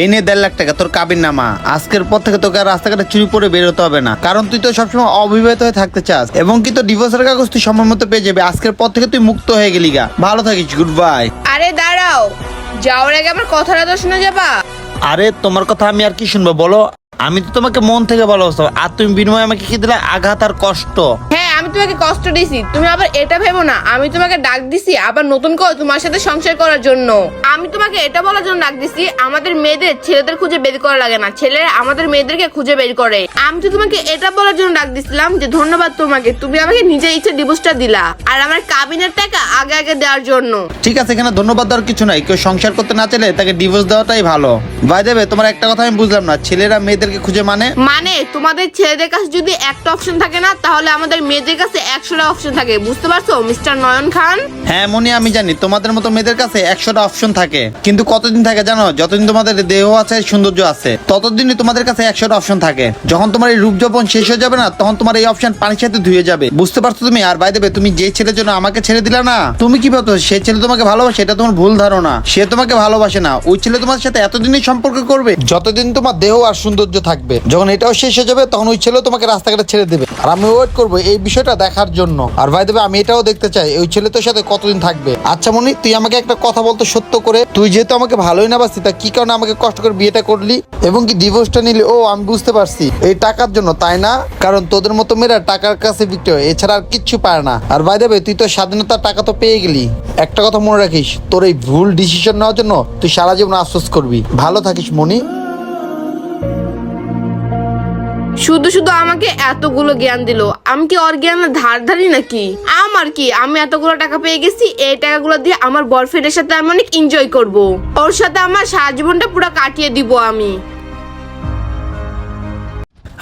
এই নিয়ে দেড় লাখ টাকা তোর কাবির নামা আজকের পর থেকে তোকে আর রাস্তাঘাটে চুরি পরে বেরোতে হবে না। কারণ তুই তো সবসময় অবিবাহিত হয়ে থাকতে চাস। এবং কি তোর ডিভোর্সের কাগজ তুই সময় মতো পেয়ে যাবে। আজকের পর থেকে তুই মুক্ত হয়ে গেলি গা। ভালো থাকিস গুড বাই আরে দাঁড়াও। যাওয়ার আগে আমার কথাটা তো শুনে যাবা। আরে তোমার কথা আমি আর কি শুনব? বলো আমি তো তোমাকে মন থেকে ভালোবাসতাম। আর তুমি বিনিময়ে আমাকে কি দিলে? আঘাত আর কষ্ট। হ্যাঁ তোমাকে কষ্ট দিছি। তুমি আবার এটা ভেবো না। আমি তোমাকে ডাক দিছি আবার নতুন করে তোমার সাথে সংসার করার জন্য। আমি তোমাকে এটা বলার জন্য ডাক দিছি আমাদের মেয়েদের ছেলেদের খুঁজে বের করা লাগে না। ছেলেরা আমাদের মেয়েদেরকে খুঁজে বের করে। আমি তো তোমাকে এটা বলার জন্য ডাক দিছিলাম যে ধন্যবাদ তোমাকে তুমি আমাকে নিজের ইচ্ছে ডিভোর্সটা দিলা আর আমার কাবিনের টাকা আগে আগে দেওয়ার জন্য। ঠিক আছে এখানে ধন্যবাদ দেওয়ার কিছু নাই। কেউ সংসার করতে না চাইলে তাকে ডিভোর্স দেওয়াটাই ভালো। ভাই দেবে তোমার একটা কথা আমি বুঝলাম না। ছেলেরা মেয়েদেরকে খুঁজে মানে? মানে তোমাদের ছেলেদের কাছে যদি একটা অপশন থাকে না তাহলে আমাদের মেয়েদের কাছে একশোটা অপশন থাকে, বুঝতে পারছ? মিস্টার নয়ন খান? হ্যাঁ মনি, আমি জানি। তোমাদের মতো মেয়েদের কাছে একশোটা অপশন থাকে। কিন্তু কতদিন থাকে জানো? যতদিন তোমাদের দেহ আছে, সৌন্দর্য আছে, ততদিনই তোমাদের কাছে একশোটা অপশন থাকে। যখন তোমার এই রূপ যৌবন শেষ হয়ে যাবে না, তখন তোমার এই অপশন পানির সাথে ধুয়ে যাবে। বুঝতে পারছ তুমি? আর বাই দেবে তুমি যে ছেলের জন্য আমাকে ছেড়ে দিলা না, তুমি কি ভাবছ? সে ছেলে তোমাকে ভালোবাসে, এটা তোমার ভুল ধারণা। সে তোমাকে ভালোবাসে না। ওই ছেলে তোমার সাথে এতদিনই সম্পর্ক করবে, যতদিন তোমার দেহ আর সৌন্দর্য থাকবে। যখন এটাও শেষ হয়ে যাবে, তখন ওই ছেলেও তোমাকে রাস্তাঘাটে ছেড়ে দেবে। আর আমি ওয়েট করব এই বিষয়টা দেখার জন্য। আর ভাই দেবে আমি এটাও দেখতে চাই, ওই ছেলে তোর সাথে কতদিন থাকবে? আচ্ছা মনি, তুই আমাকে একটা কথা বলতো সত্য করে? তুই যেহেতু আমাকে ভালোই না বাসতি তা কি কারণে আমাকে কষ্ট করে বিয়েটা করলি? এবং কি ডিভোর্সটা নিলি? ও, আমি বুঝতে পারছি। এই টাকার জন্য, তাই না? কারণ তোদের মতো মেয়েরা টাকার কাছে বিক্রি হয়, এছাড়া আর কিচ্ছু পায় না। আর ভাই দেবে তুই তো স্বাধীনতার টাকা তো পেয়ে গেলি। একটা কথা মনে রাখিস, তোর এই ভুল ডিসিশন নেওয়ার জন্য তুই সারা জীবন আফসোস করবি। ভালো থাকিস মনি। শুধু শুধু আমাকে এতগুলো জ্ঞান দিল। আমি কি ওর জ্ঞানের ধার ধারি নাকি? আমার কি? আমি এতগুলো টাকা পেয়ে গেছি, এই টাকাগুলো দিয়ে আমার বয়ফ্রেন্ডের সাথে আমি অনেক এনজয় করব। ওর সাথে আমার সারা জীবনটা পুরো কাটিয়ে দিব আমি।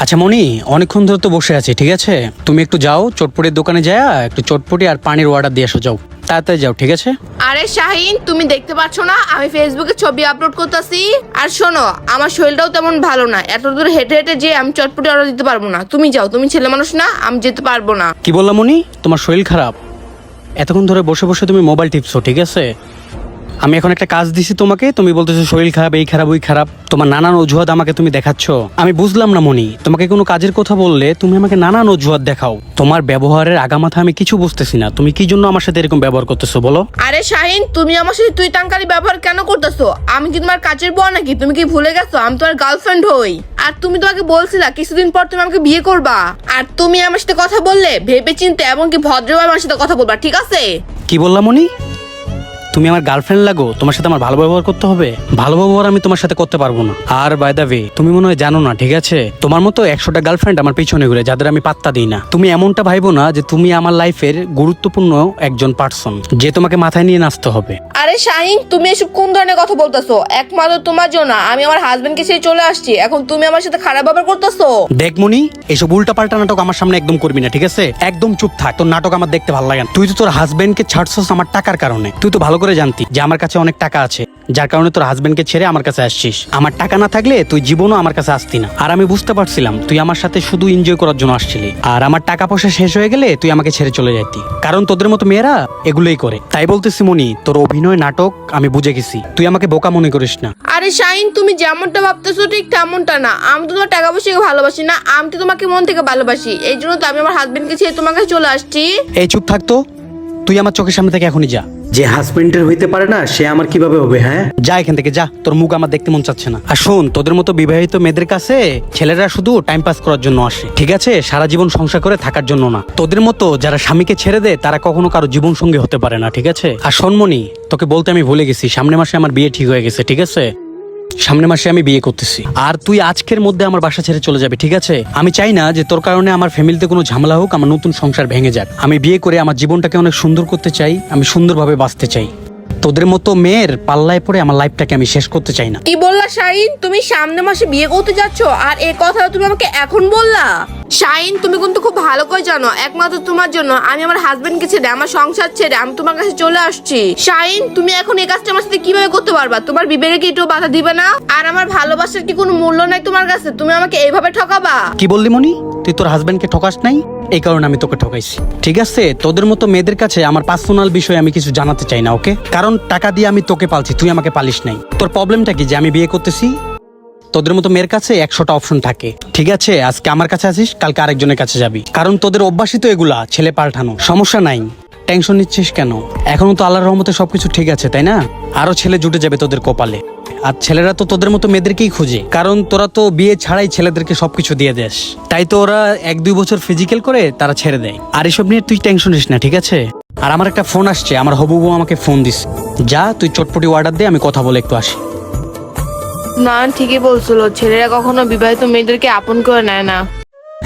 আচ্ছা মনি, অনেকক্ষণ ধরে তো বসে আছি, ঠিক আছে? তুমি একটু যাও, চটপটির দোকানে যাও একটু চটপটি আর পানির অর্ডার দিয়ে আসো যাও। তাড়াতাড়ি যাও ঠিক আছে? আরে শাহিন তুমি দেখতে পাচ্ছ না? আমি ফেসবুকে ছবি আপলোড করতেছি। আর শোনো আমার শরীরটাও তেমন ভালো না। এত দূর হেঁটে হেঁটে যে আমি চটপটি অর্ডার দিতে পারব না। তুমি যাও তুমি ছেলে মানুষ না আমি যেতে পারব না। কি বললাম উনি? তোমার শরীর খারাপ। এতক্ষণ ধরে বসে বসে তুমি মোবাইল টিপছো ঠিক আছে? আমি এখন একটা কাজ দিছি তোমাকে তুমি বলতেছো শরীর খারাপ এই খারাপ ওই খারাপ। তোমার নানান অজুহাত আমাকে তুমি দেখাচ্ছ। আমি বুঝলাম না মনি তোমাকে কোনো কাজের কথা বললে তুমি আমাকে নানান অজুহাত দেখাও। তোমার ব্যবহারের আগামাথা আমি কিছু বুঝতেছি না। তুমি কি জন্য আমার সাথে এরকম ব্যবহার করতেছো বলো? আরে শাহিন তুমি আমার সাথে তুই তাঙ্কারি ব্যবহার কেন করতেছো? আমি কি তোমার কাজের বউ নাকি? তুমি কি ভুলে গেছো? আমি তোমার গার্লফ্রেন্ড হই। আর তুমি তোমাকে বলছিলা কিছুদিন পর তুমি আমাকে বিয়ে করবা। আর তুমি আমার সাথে কথা বললে ভেবে চিনতে এবং কি ভদ্রভাবে আমার সাথে কথা বলবা ঠিক আছে? কি বললাম মনি তুমি আমার গার্লফ্রেন্ড লাগো তোমার সাথে আমার ভালো ব্যবহার করতে হবে? ভালো ব্যবহার আমি তোমার সাথে করতে পারব না। আর বাই দা ওয়ে তুমি মনে হয় জানো না ঠিক আছে? তোমার মতো একশোটা গার্লফ্রেন্ড আমার পিছনে ঘুরে যাদের আমি পাত্তা দিই না। তুমি এমনটা ভাইবো না যে তুমি আমার লাইফের গুরুত্বপূর্ণ একজন পার্সন যে তোমাকে মাথায় নিয়ে নাচতে হবে। আরে শাহিন তুমি এসব কোন ধরনের কথা বলতেছো? একমাত্র তোমার জন্য আমি আমার হাজবেন্ডকে ছেড়ে চলে আসছি। এখন তুমি আমার সাথে খারাপ ব্যবহার করতেছো? দেখ মনি এসব উল্টা পাল্টা নাটক আমার সামনে একদম করবি না ঠিক আছে? একদম চুপ থাক তোর নাটক আমার দেখতে ভালো লাগে না। তুই তো তোর হাজবেন্ডকে ছাড়ছস আমার টাকার কারণে। তুই তো ভালো করে জানতি যে আমার কাছে অনেক টাকা আছে যার কারণে তোর হাজবেন্ডকে ছেড়ে আমার কাছে আসছিস। আমার টাকা না থাকলে তুই জীবনও আমার কাছে আসতি না। আর আমি বুঝতে পারছিলাম তুই আমার সাথে শুধু এনজয় করার জন্য আসছিলি। আর আমার টাকা পয়সা শেষ হয়ে গেলে তুই আমাকে ছেড়ে চলে যাইতি। কারণ তোদের মতো মেয়েরা এগুলোই করে। তাই বলতেছি মনি তোর অভিনয় নাটক আমি বুঝে গেছি। তুই আমাকে বোকা মনে করিস না। আরে শাহিন তুমি যেমনটা ভাবতেছো ঠিক তেমনটা না। আমি তো তোমার টাকা পয়সাকে ভালোবাসি না আমি তো তোমাকে মন থেকে ভালোবাসি। এই জন্য তো আমি আমার হাজবেন্ডকে ছেড়ে তোমার কাছে চলে আসছি। এই চুপ থাকতো তুই আমার চোখের সামনে থেকে এখনই যা। যে হাজবেন্ডের হইতে পারে না, সে আমার কীভাবে হবে হ্যাঁ? যা এখান থেকে, যা। তোর মুখ আমার দেখতে মন চাচ্ছে না। আর শোন, তোদের মতো বিবাহিত মেয়েদের কাছে ছেলেরা শুধু টাইম পাস করার জন্য আসে, ঠিক আছে? সারা জীবন সংসার করে থাকার জন্য না। তোদের মতো যারা স্বামীকে ছেড়ে দেয়, তারা কখনো কারও জীবন সঙ্গী হতে পারে না, ঠিক আছে? আর সন্মনি তোকে বলতে আমি ভুলে গেছি, সামনে মাসে আমার বিয়ে ঠিক হয়ে গেছে, ঠিক আছে? সামনের মাসে আমি বিয়ে করতেছি। আর তুই আজকের মধ্যে আমার বাসা ছেড়ে চলে যাবে, ঠিক আছে? আমি চাই না যে তোর কারণে আমার ফ্যামিলিতে কোনো ঝামেলা হোক, আমার নতুন সংসার ভেঙে যাক। আমি বিয়ে করে আমার জীবনটাকে অনেক সুন্দর করতে চাই, আমি সুন্দরভাবে বাঁচতে চাই। তোদের মতো মেয়ের পাল্লায় পড়ে আমার লাইফটাকে আমি শেষ করতে চাই না। কি বললা শাহিন তুমি সামনে মাসে বিয়ে করতে যাচ্ছ আর এই কথা তুমি আমাকে এখন বললা? শাহিন তুমি কিন্তু খুব ভালো করে জানো একমাত্র তোমার জন্য আমি আমার হাজবেন্ডকে ছেড়ে আমার সংসার ছেড়ে আমি তোমার কাছে চলে আসছি। শাহিন তুমি এখন এই কাজটা আমার সাথে কীভাবে করতে পারবা? তোমার বিবেকে কি একটু বাধা দিবে না? আর আমার ভালোবাসার কি কোনো মূল্য নাই তোমার কাছে? তুমি আমাকে এইভাবে ঠকাবা? কি বললি মনি তুই তোর হাজবেন্ডকে ঠকাস নাই? এই কারণে আমি তোকে ঠকাইছি। ঠিক আছে? তোদের মতো মেয়েদের কাছে আমার পার্সোনাল বিষয়ে আমি কিছু জানাতে চাই না, ওকে? কারণ টাকা দিয়ে আমি তোকে পালছি, তুই আমাকে পালিস নাই। তোর প্রবলেমটা কি যে আমি বিয়ে করতেছি? তোদের মতো মেয়ের কাছে একশোটা অপশন থাকে। ঠিক আছে? আজকে আমার কাছে আসিস, কালকে আরেকজনের কাছে যাবি। কারণ তোদের অভ্যাসই তো এগুলা, ছেলে পাল্টানো। সমস্যা নাই। টেনশন নিচ্ছিস কেন? এখনও তো আল্লাহর রহমতে সবকিছু ঠিক আছে, তাই না? আরও ছেলে জুটে যাবে তোদের কপালে। আর ছেলেরা তো তোদের মতো মেয়েদেরকেই খোঁজে। কারণ তোরা তো বিয়ে ছাড়াই ছেলেদেরকে সবকিছু দিয়ে দেস। তাই তো ওরা এক দুই বছর ফিজিক্যাল করে তারা ছেড়ে দেয়। আর এসব নিয়ে তুই টেনশন নিস না, ঠিক আছে? আর আমার একটা ফোন আসছে, আমার হবু বউ আমাকে ফোন দিস যা, তুই চটপটি অর্ডার দে, আমি কথা বলে একটু আসি। না, ঠিকই বলছিল। ছেলেরা কখনো বিবাহিত মেয়েদেরকে আপন করে নেয় না।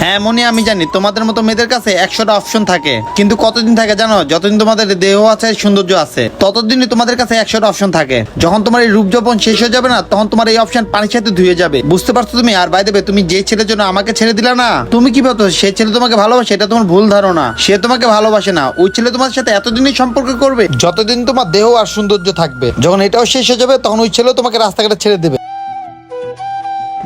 হ্যাঁ মনি, আমি জানি। তোমাদের মতো মেয়েদের কাছে একশোটা অপশন থাকে। কিন্তু কতদিন থাকে জানো? যতদিন তোমাদের দেহ আছে, সৌন্দর্য আছে, ততদিনই তোমাদের কাছে একশোটা অপশন থাকে। যখন তোমার এই রূপ যৌবন শেষ হয়ে যাবে না, তখন তোমার এই অপশন পানির সাথে ধুয়ে যাবে। বুঝতে পারছ তুমি? আর বাই দেবে তুমি যে ছেলের জন্য আমাকে ছেড়ে দিলা না, তুমি কি ভাবছ? সে ছেলে তোমাকে ভালোবাসে, এটা তোমার ভুল ধারণা। সে তোমাকে ভালোবাসে না। ওই ছেলে তোমার সাথে এতদিনই সম্পর্ক করবে, যতদিন তোমার দেহ আর সৌন্দর্য থাকবে। যখন এটাও শেষ হয়ে যাবে, তখন ওই ছেলেও তোমাকে রাস্তাঘাটে ছেড়ে দেবে।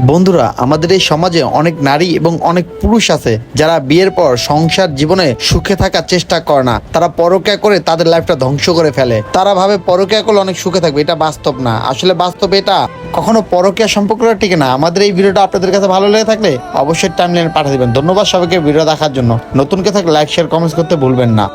বন্ধুরা, আমাদের এই সমাজে অনেক নারী এবং অনেক পুরুষ আছে যারা বিয়ের পর সংসার জীবনে সুখে থাকার চেষ্টা করে না। তারা পরকিয়া করে তাদের লাইফটা ধ্বংস করে ফেলে। তারা ভাবে পরকিয়া করলে অনেক সুখে থাকবে। এটা বাস্তব না। আসলে বাস্তব এটা কখনো পরকিয়া সম্পর্কটা ঠিক না। আমাদের এই ভিডিওটা আপনাদের কাছে ভালো লেগে থাকলে অবশ্যই টাইম লাইনে পাঠিয়ে দেবেন। ধন্যবাদ সবাইকে ভিডিও দেখার জন্য। নতুন কে থাকলে লাইক শেয়ার কমেন্টস করতে ভুলবেন না।